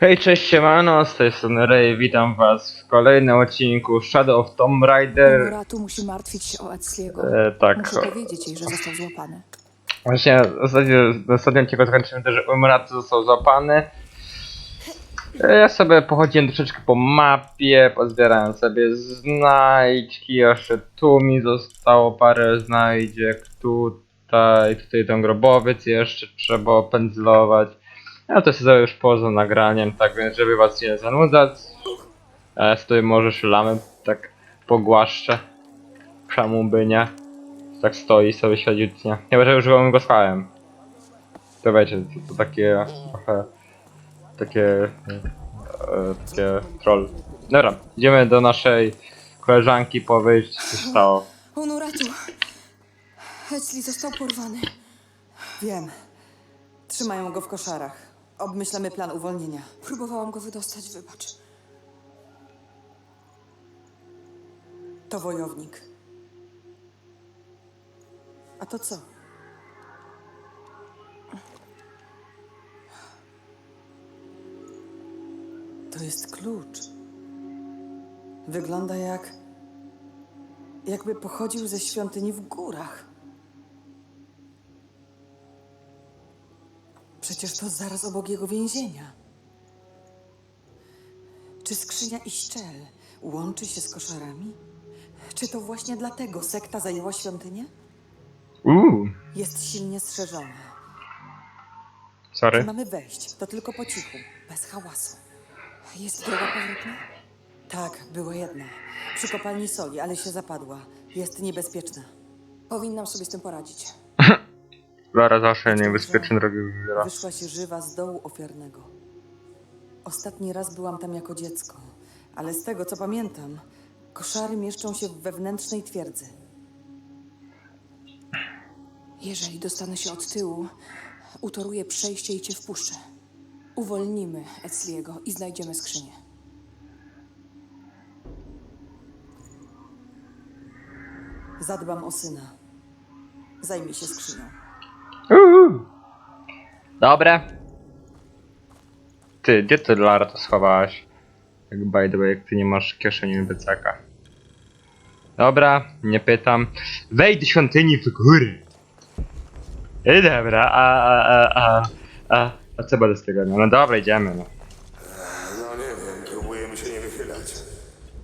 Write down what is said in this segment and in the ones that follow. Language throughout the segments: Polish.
Hej, cześć, siemano, z tej strony Ray, witam was w kolejnym odcinku Shadow of Tomb Raider. Muratu musi martwić się o Edsliego. E, tak, Muszę powiedzieć jej, że został złapany. właśnie ostatnio, ostatnio cię skończyłem też, że Umrat został złapany. E, Ja sobie pochodziłem troszeczkę po mapie, pozbierałem sobie znajdźki, jeszcze tu mi zostało parę znajdziek, tutaj, tutaj ten grobowiec jeszcze trzeba opędzlować. Ja to sobie już poza nagraniem, tak więc żeby was nie zanudzać. Ja sobie może szylamy tak pogłaszczę. Czemu by nie? Tak stoi sobie świeciutnie. Chyba, że używam go słuchałem. To wiecie, to, to takie trochę... Takie... E, takie troll. Dobra, idziemy do naszej koleżanki powiedzieć co się stało. Unuratu! Edsli został porwany. Wiem. Trzymają go w koszarach. Obmyślamy plan uwolnienia. Próbowałam go wydostać, wybacz. To wojownik. A to co? To jest klucz. Wygląda jak. jakby pochodził ze świątyni w górach. Przecież to zaraz obok jego więzienia. Czy skrzynia i szczel łączy się z koszarami? Czy to właśnie dlatego sekta zajęła świątynię? Uuu, Jest silnie strzeżona. sorry. Mamy wejść, to tylko po cichu, bez hałasu. Jest droga powrotna? Tak, była jedna. Przy kopalni soli, ale się zapadła. Jest niebezpieczna. Powinnam sobie z tym poradzić. Lara zawsze niebezpieczne drogi wybiera. Wyszła się żywa z dołu ofiarnego. Ostatni raz byłam tam jako dziecko, ale z tego co pamiętam, koszary mieszczą się w wewnętrznej twierdzy. Jeżeli dostanę się od tyłu, utoruję przejście i cię wpuszczę. Uwolnimy Edsliego i znajdziemy skrzynię. Zadbam o syna. Zajmij się skrzynią. Uuu. Dobre. Ty, gdzie ty Lara to schowałaś? Jak by the way, jak ty nie masz kieszeni BCK. Dobra, nie pytam. Wejdź do świątyni w góry. I dobra, a, a, a, a, a, a co będę z tego miał? No dobra, idziemy no. No nie wiem, próbujemy się nie wychylać.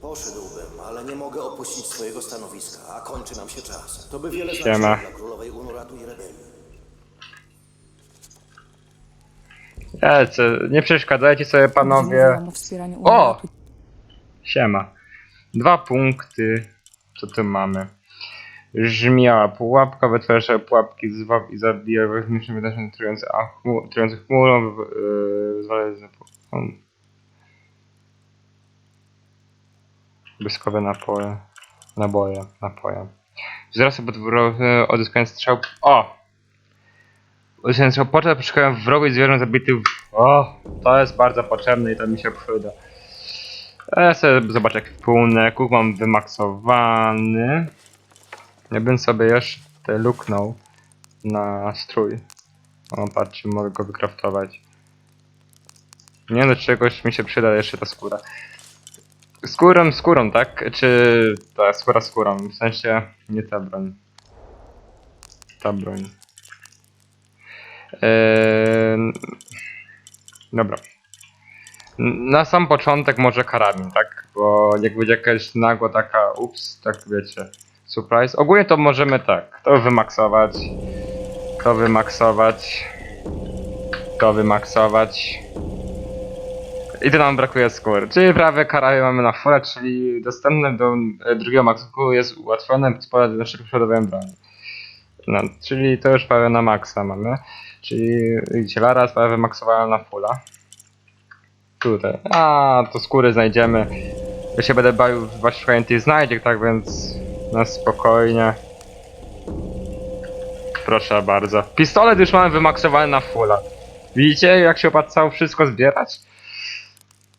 Poszedłbym, ale nie mogę opuścić swojego stanowiska, a kończy nam się czas. To by wiele Siema. znaczyło dla królowej Unuratu i rebelii. Co, nie przeszkadzajcie sobie panowie. Mówiłam o wspieraniu O! Unuratu. Siema. Dwa punkty. Co tu mamy? Żmiała pułapka, wytwarza pułapki zwab i zabija wewnętrzne wydarzenia trujące, a chmu, trujące chmurą, yy, na um. Błyskowe napoje. Naboje, napoje. Wzrosty podwórkowy, odzyskając strzał. O! Strzał portal, poszukają wrogu i zwierząt zabitych. O! To jest bardzo potrzebne i to mi się przyda. Ja sobie zobaczę jak wpłynę. Kuk mam wymaksowany. Ja bym sobie jeszcze luknął na strój. O, patrzcie, mogę go wykraftować. Nie do czegoś mi się przyda jeszcze ta skóra. Skórą, skórą, tak? Czy ta skóra skórą? W sensie nie ta broń. Ta broń. Eee... Dobra. Na sam początek może karabin, tak? Bo jak będzie jakaś nagła taka, ups, tak wiecie, surprise. Ogólnie to możemy tak, to wymaksować, to wymaksować, to wymaksować. I to nam brakuje skór. Czyli prawie karabin mamy na full, czyli dostępny do e, drugiego maksu jest ułatwione z pola naszego przodowego broni. No, czyli to już prawie na maksa mamy. Czyli widzicie, Lara jest prawie wymaksowana na fulla. Tutaj. A, to skóry znajdziemy. Ja się będę bawił właśnie szukając tych znajdziek, tak więc na spokojnie. Proszę bardzo. Pistolet już mamy wymaksowany na fulla. Widzicie, jak się opłacało wszystko zbierać?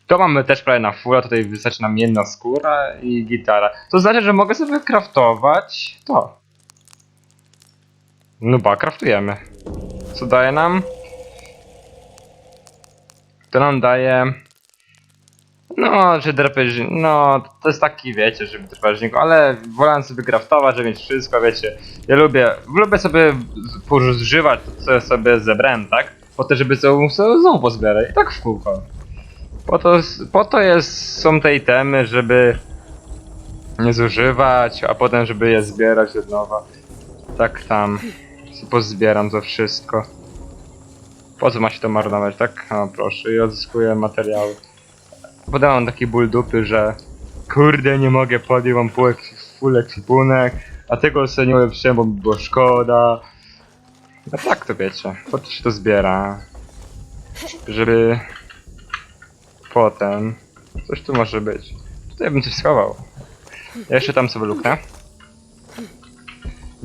To mamy też prawie na fulla, tutaj wystarczy nam jedna skóra i gitara. To znaczy, że mogę sobie craftować to. No ba, craftujemy. Co daje nam? To nam daje... No, że drapieżnik, no, to jest taki, wiecie, żeby drapieżnik, ale wolałem sobie craftować, żeby mieć wszystko, wiecie. Ja lubię, lubię sobie pożywać to, co ja sobie zebrałem, tak? Po to, żeby sobie znowu pozbierać, i tak w kółko. Po to, po to jest, są te itemy, żeby nie zużywać, a potem, żeby je zbierać od nowa. Tak tam, pozbieram to wszystko. Po co ma się to marnować, tak? No proszę, i odzyskuję materiały. Potem mam taki ból dupy, że kurde nie mogę podjąć, mam pół full ekwipunek, a tego sobie nie ulepszyłem, bo mi było szkoda. No tak to wiecie, po to się to zbiera. Żeby potem coś tu może być. Tutaj bym coś schował. Ja jeszcze tam sobie luknę.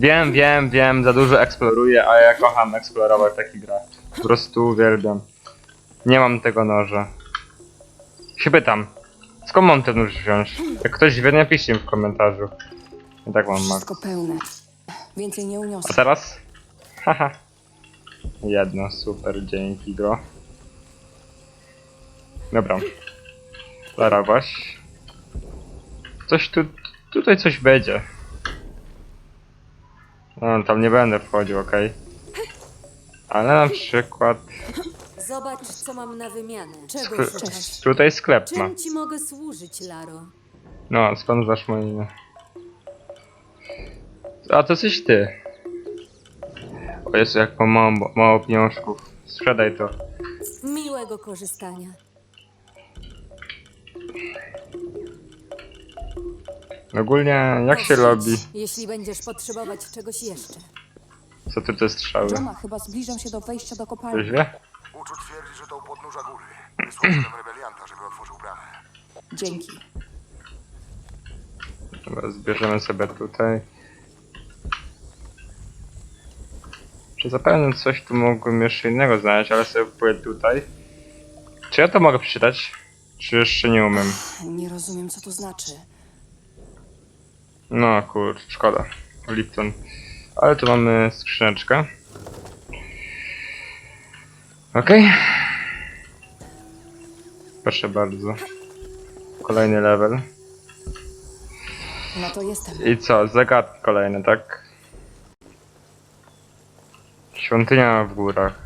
Wiem, wiem, wiem, za dużo eksploruję, a ja kocham eksplorować takie gra. Po prostu uwielbiam. Nie mam tego noża. Się pytam, skąd mam ten nóż wziąć? Jak ktoś wie, napiszcie mi w komentarzu. I tak mam max. Wszystko pełne. Więcej nie A uniosę. teraz? Haha. Jedno, super, dzięki go. Dobra. Zarabaś. Coś tu, tutaj coś będzie. No, tam nie będę wchodził, okej. Ale na przykład Zobacz, co mam na wymianę. Czego sk- szukasz? tutaj sklep ma. Czym ci mogę służyć, Laro? No, spędzasz moje imię. A to jesteś ty. O Jezu, jak mam mało, mało pieniążków. Sprzedaj to. Miłego korzystania. Ogólnie, jak się robi? Jeśli będziesz potrzebować czegoś jeszcze. Co ty te strzały? Joma, chyba zbliżam się do wejścia do kopalni. Uczu twierdzi, że to u podnóża góry. Wysłał tam rebelianta, żeby otworzył bramę. Dzięki. Dobra, zbierzemy sobie tutaj. Czy zapewne coś tu mogłem jeszcze innego znaleźć, ale sobie pójdę tutaj. Czy ja to mogę przeczytać? Czy jeszcze nie umiem? Nie rozumiem, co to znaczy. No kur, szkoda. Lipton. Ale tu mamy skrzyneczkę. Okej. Proszę bardzo. Kolejny level. No to jestem. I co? Zagadki kolejne, tak? Świątynia w górach.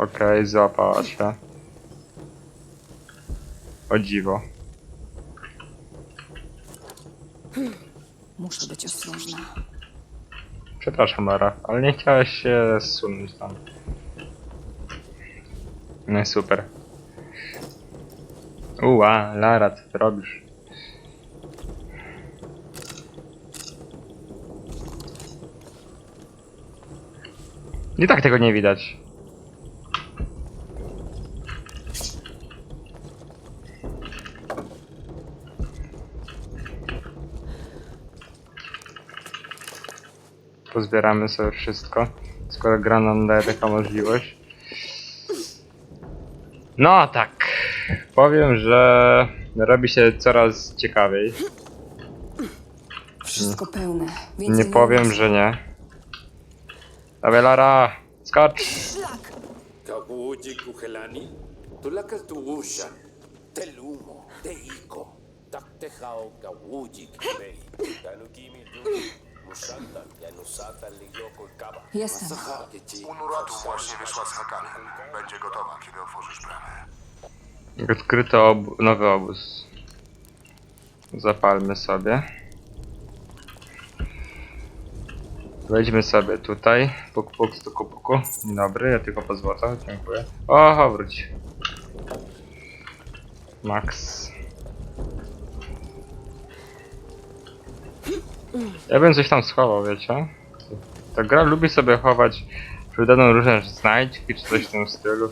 Okej, złapała się. O dziwo. Muszę być ostrożna. Przepraszam, Lara, ale nie chciałeś się zsunąć tam. No i super. Uła, Lara, co ty robisz? I tak tego nie widać. Pozbieramy sobie wszystko, skoro gra nam daje taka możliwość. No tak, powiem, że robi się coraz ciekawiej. Wszystko pełne. Więcej Nie powiem, że nie. Dawaj Lara, skacz! Kawuji kuhelani, tulakas tuusha, telumo, teiko, taktejao kawuji kibei, tanukimi duki, Jestem. Unuratu właśnie wyszła z Hakanem. Będzie gotowa, kiedy otworzysz bramę. Odkryto ob nowy obóz. Zapalmy sobie. Wejdźmy sobie tutaj. Puk, puk, stuku, puku. Dzień dobry, ja tylko po złoto, dziękuję. Oho, wróć. Max. Ja bym coś tam schował, wiecie? Ta gra lubi sobie chować przydaną różne znajdźki czy coś w tym stylu.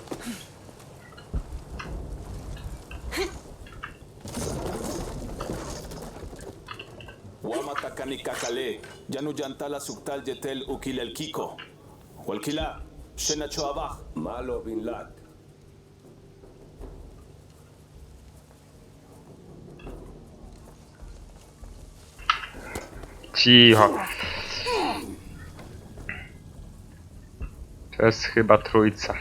Wamatakani kakale, yanu yantala suktal yetel ukil el kiko. Walkila, shena choabaj. Malo bin lad, Cicho. To jest chyba trójca.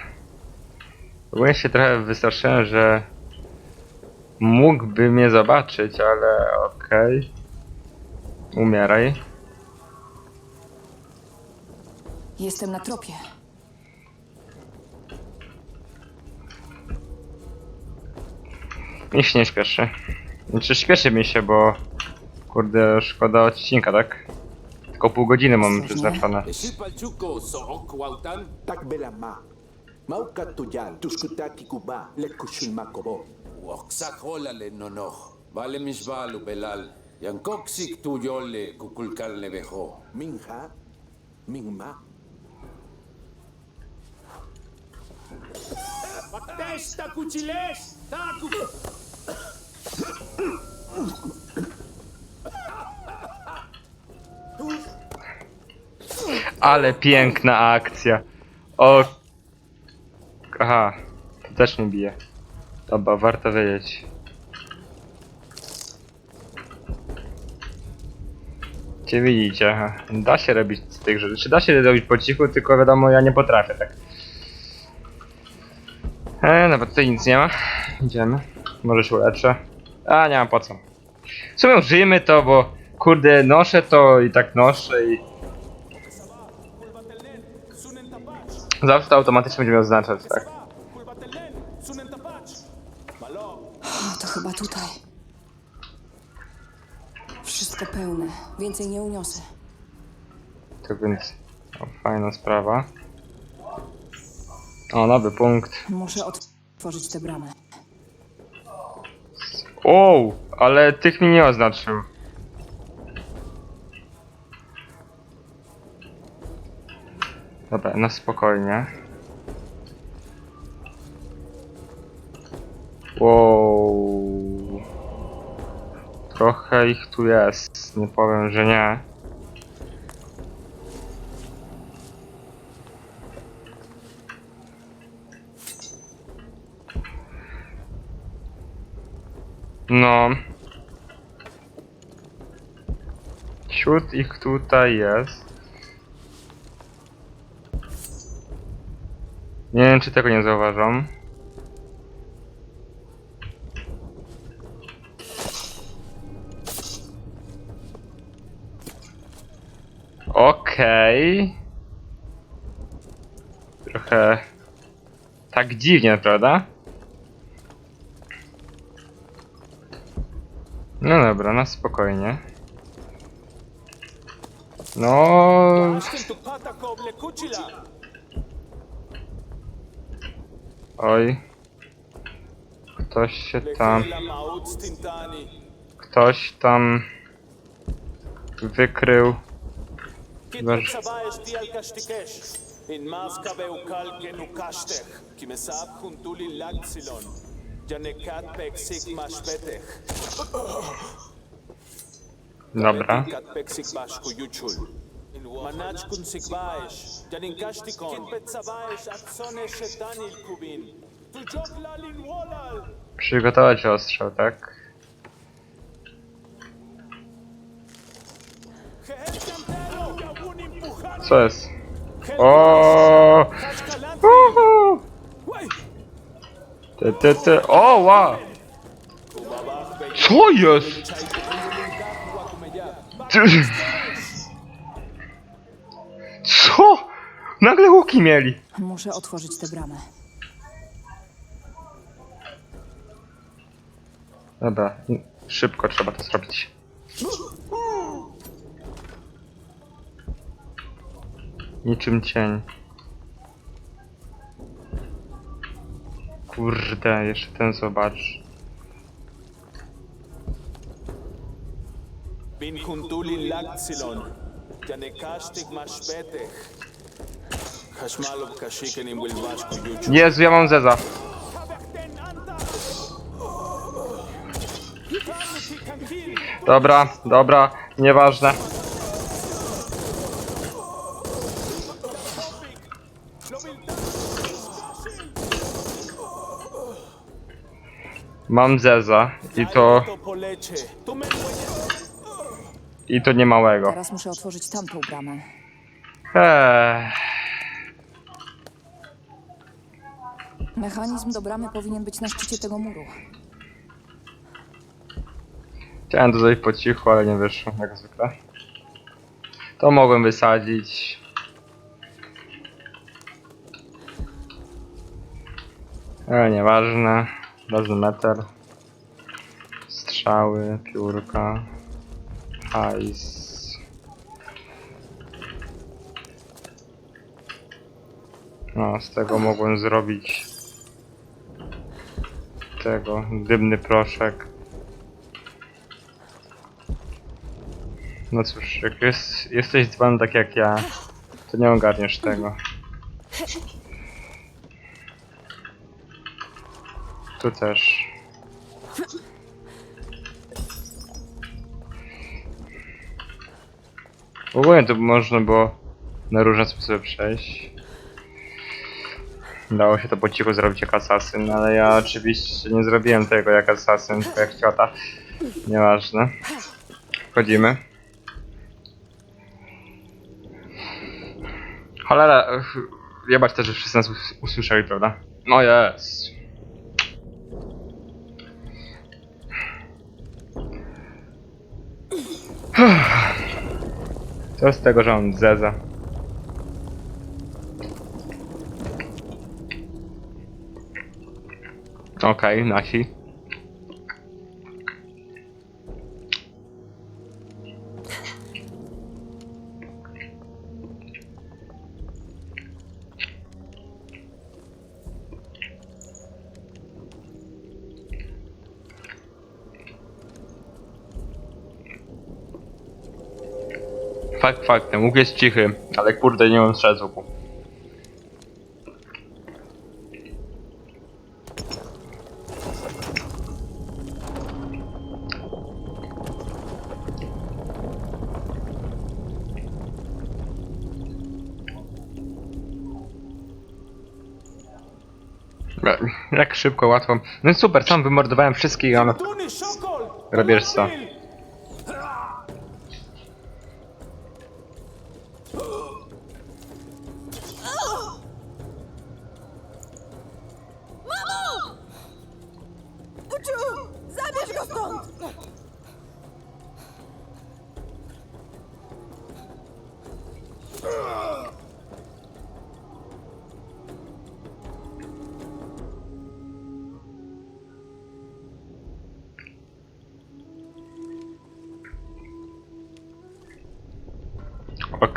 Ogólnie się trochę wystraszyłem, że mógłby mnie zobaczyć, ale okej. Okay. Umieraj. Jestem na tropie. Mi się nie śpieszy. Znaczy śpieszy mi się, bo kurde szkoda odcinka, tak? Tylko pół godziny mam Ostrożnie. przeznaczone. Sipalchuko sook wautan. Tak tuskutaki kuba, makobo. Waksak holale. Vale misbalu belal. Kukulkal. Minha, mingma. Testa kuchiles! Taku! Ale piękna akcja. O. Aha, też nie bije. Dobra, warto wiedzieć. Gdzie widzicie? Aha. Da się robić z tych rzeczy. Czy da się robić po cichu, tylko wiadomo, ja nie potrafię tak. E, no bo tutaj nic nie ma. Idziemy. Może się uleczę. A, nie mam po co. W sumie użyjmy to, bo kurde, noszę to i tak noszę i Zawsze to automatycznie będzie miał oznaczać, tak? O, to chyba tutaj. Wszystko pełne. Więcej nie uniosę. To więc o, fajna sprawa. O, nowy punkt. Muszę otworzyć tę bramę. O, ale tych mi nie oznaczył. Dobra, na spokojnie. Wow. Trochę ich tu jest, nie powiem, że nie. No. Wśród ich tutaj jest. Nie wiem, czy tego nie zauważą. Okej. Trochę tak dziwnie, prawda? No dobra, na spokojnie. No. Oj. Ktoś się tam. Ktoś tam wykrył. Dobra. Kat peksik bashku yuchul. Manach kun sikbaesh. Janin kashtikon. Kin petsabaesh aksone shetanil kubin. Tujok lalin wolal. Przygotować ostrzał, tak? Co jest? O! Uhu! Ty, ty, ty. O, wow! Co jest? Co? Nagle łuki mieli. Muszę otworzyć tę bramę. Dobra, szybko trzeba to zrobić. Niczym cień. Kurde, jeszcze ten zobacz. Bin huntuli lagzilon. Janekashtik mashpetech. Jezu, ja mam zeza. Dobra, dobra, nieważne. Mam zeza i to, i to nie małego. Teraz muszę otworzyć tamtą bramę. Eee. Mechanizm do bramy powinien być na szczycie tego muru. Chciałem to zrobić po cichu, ale nie wyszło, jak zwykle. To mogłem wysadzić. Ale nieważne. Ważny metal. Strzały, piórka. Hajs. No, z tego mogłem zrobić tego, dymny proszek. No cóż, jak jest, jesteś dzban tak jak ja, to nie ogarniesz tego. Tu też. W ogóle to można było na różne sposoby przejść. Dało się to po cichu zrobić jak asasyn, ale ja oczywiście nie zrobiłem tego jak asasyn, tylko jak ciota. Nieważne. Wchodzimy. Cholera, jebać też, że wszyscy nas us- usłyszeli, prawda? No jest. Co z tego, że on zeza? Okej, nasi. Fakt faktem, łuk jest cichy, ale kurde nie mam strzelec z łuku. Szybko, łatwo. No i super, sam wymordowałem wszystkich, a! Robisz co?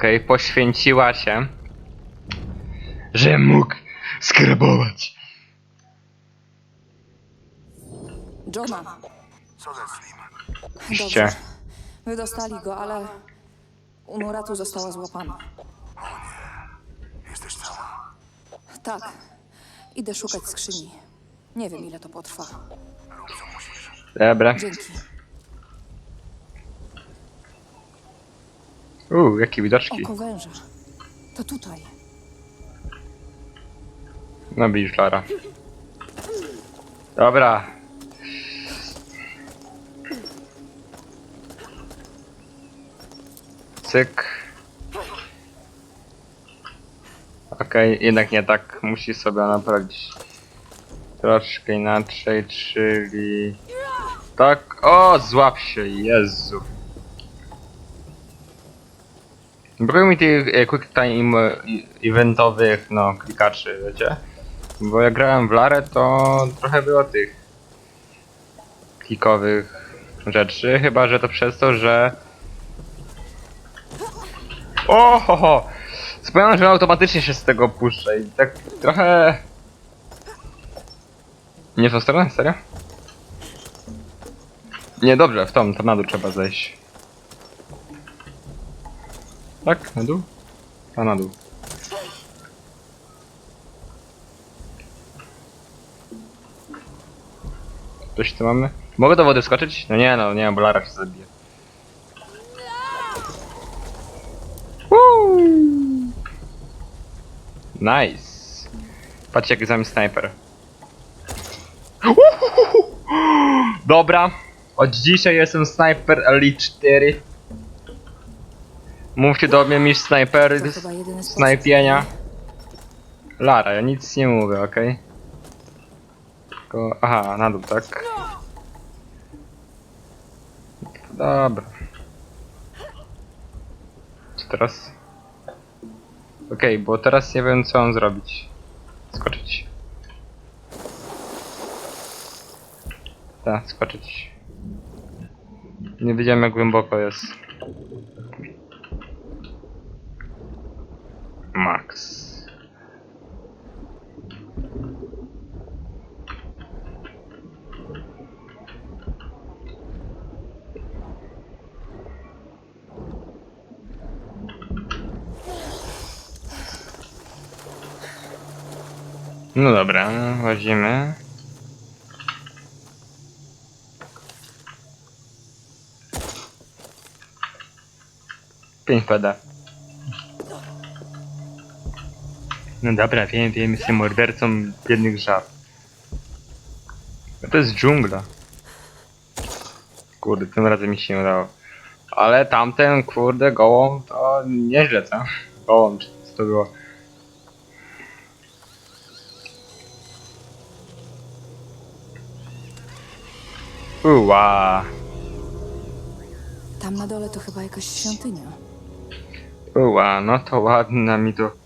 Okej, poświęciła się, że mógł skarabować. Johna, Co ze Slim? Dobrze. Wydostali go, ale Umuratu została złapana. Jesteś cała? Tak, idę szukać skrzyni. Nie wiem, ile to potrwa. Dobra. Dzięki. Uuu, jakie widoczki. Oko węża. To tutaj. No widzisz, Lara. Dobra. Cyk. Okej, jednak nie tak. Musi sobie naprawić troszkę inaczej, czyli... Tak, o, złap się, Jezu. Brakuje mi tych e, quick time e, eventowych, no, klikaczy, wiecie? Bo jak grałem w Larę, to trochę było tych klikowych rzeczy, chyba że to przez to, że... O, ho. Wspomniałem, że automatycznie się z tego puszcza i tak trochę... Nie w tą stronę? Serio? Nie, dobrze, w tą, to na dół trzeba zejść. Tak? Na dół? A na dół. Coś tu mamy? Mogę do wody skoczyć? No nie no, nie, bo Lara się zabije. Woo! Nice. Patrzcie jak zam snajper. Uhuhuhu. Dobra. Od dzisiaj jestem snajper Elite 4. Mówcie do mnie mistrz snajpery, To chyba jedyny sposób. snajpienia. Lara, ja nic nie mówię, okej? Tylko, aha, na dół, tak? Dobra. Co teraz? Okej, bo teraz nie wiem co mam zrobić. Skoczyć. Tak, skoczyć. Nie wiedziałem jak głęboko jest. Max. No dobra, łazimy. Pięć pada. No dobra, wiem, wiem, jestem mordercą biednych żab. No to jest dżungla. Kurde, tym razem mi się nie udało. Ale tamten, kurde, gołąb, to nieźle, co? Gołąb, czy co to było? Uła. Tam na dole to chyba jakaś świątynia. Uła, no to ładna mi to.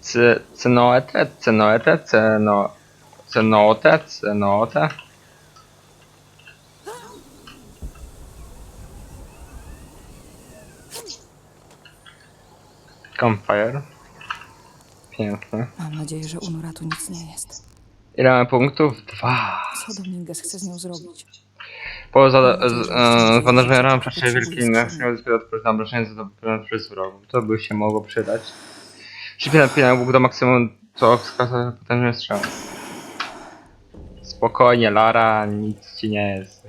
C, cenoete, cenoete, ceno, cenote, cenote. Campfire. Piękne. Mam nadzieję, że u Nuratu nic nie jest. Ile mamy punktów? Dwa. Co Dominguez chce z nią zrobić? Po za- z- e, zanurzonej ramy przecież wielki innych miał odpowiedź na obrażenie za przez wrogów. To by się mogło przydać. Szybkie napinanie łuk do maksimum, co wskazuje potężny strzał. Spokojnie, Lara, nic ci nie jest.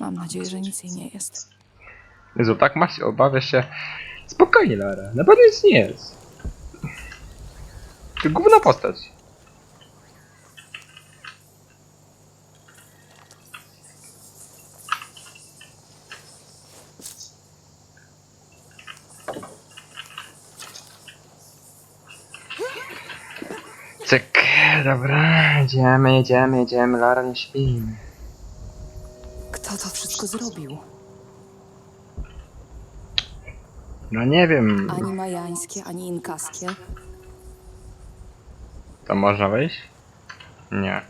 Mam nadzieję, że nic jej nie jest. Jezu, tak ma się, obawia się. Spokojnie, Lara, na pewno nic nie jest. Ty główna postać. Cyk, dobra, jedziemy, jedziemy, jedziemy, Lara nie śpi. Kto to wszystko zrobił? No nie wiem, Ani majańskie, ani inkaskie. to można wejść? Nie.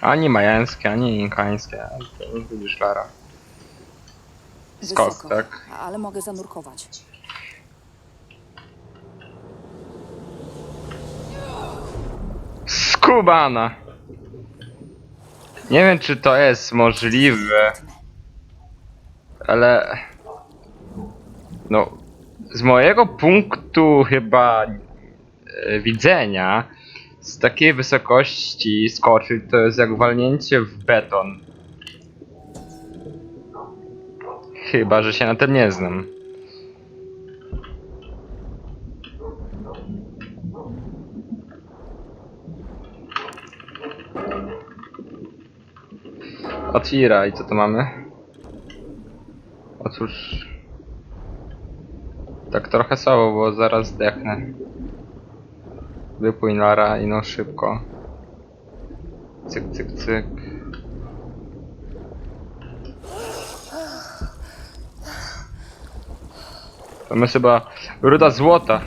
Ani majańskie, ani inkańskie, to widzisz Lara. Skok, Wysoko, tak? ale mogę zanurkować. Skubana! Nie wiem czy to jest możliwe, ale... No, z mojego punktu chyba e, widzenia, z takiej wysokości skoczyć to jest jak walnięcie w beton. Chyba, że się na tym nie znam. Otwieraj, co tu mamy? Otóż... Tak trochę słabo, bo zaraz zdechnę. Wypłyń Lara i no szybko. Cyk, cyk, cyk. To my chyba ruda złota.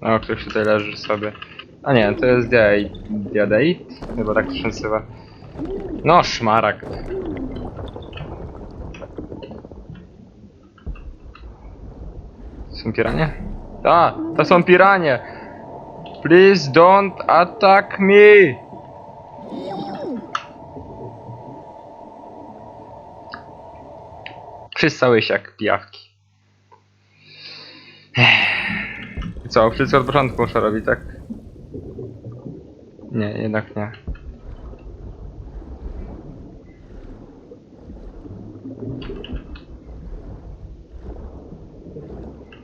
O, ktoś tutaj leży sobie. A nie, to jest diadeit. Chyba tak to się nazywa. No, szmarak. Są piranie? A, to są piranie! Please don't attack me! Przystały się jak pijawki. Co, wszystko od początku muszę robić, tak? Nie, jednak nie.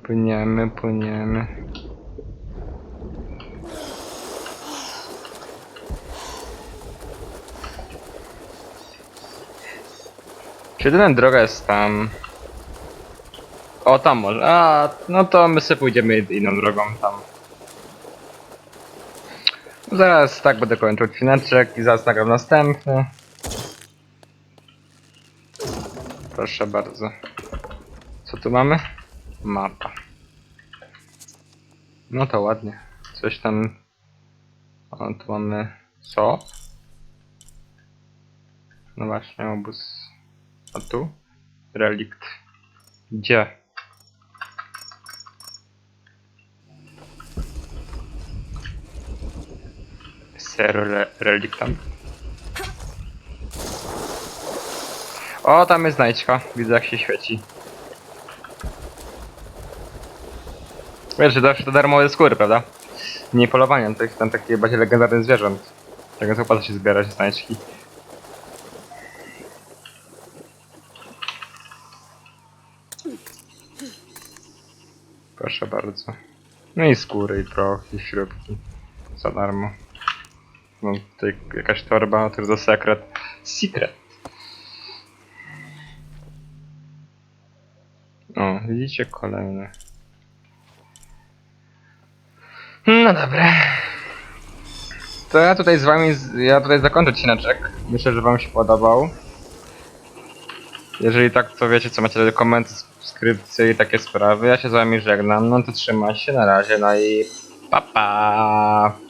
Płyniemy, płyniemy. Czy jedyna droga jest tam? O, tam może. A, no to my sobie pójdziemy inną drogą tam. Zaraz tak będę kończył odcineczek i zaraz nagram następny. Proszę bardzo. Co tu mamy? Mapa. No to ładnie. Coś tam... O, tu mamy... Co? No właśnie, obóz... A tu? Relikt. Gdzie? Re reliktant. O, tam jest znajdźka. Widzę jak się świeci. Wiesz, że zawsze to darmowe skóry, prawda? Nie polowaniem, to jest tam takie bardziej legendarne zwierząt. Tak więc opłaca się zbierać znajdźki. Proszę bardzo. No i skóry, i proch, i śrubki. Za darmo. No tutaj jakaś torba, to jest sekret. Secret. O, widzicie kolejne. No dobra. To ja tutaj z wami, ja tutaj zakończę odcineczek. Myślę, że wam się podobał. Jeżeli tak, to wiecie co, macie komenty, subskrypcje i takie sprawy. Ja się z wami żegnam, no to trzymaj się, na razie, no i pa pa!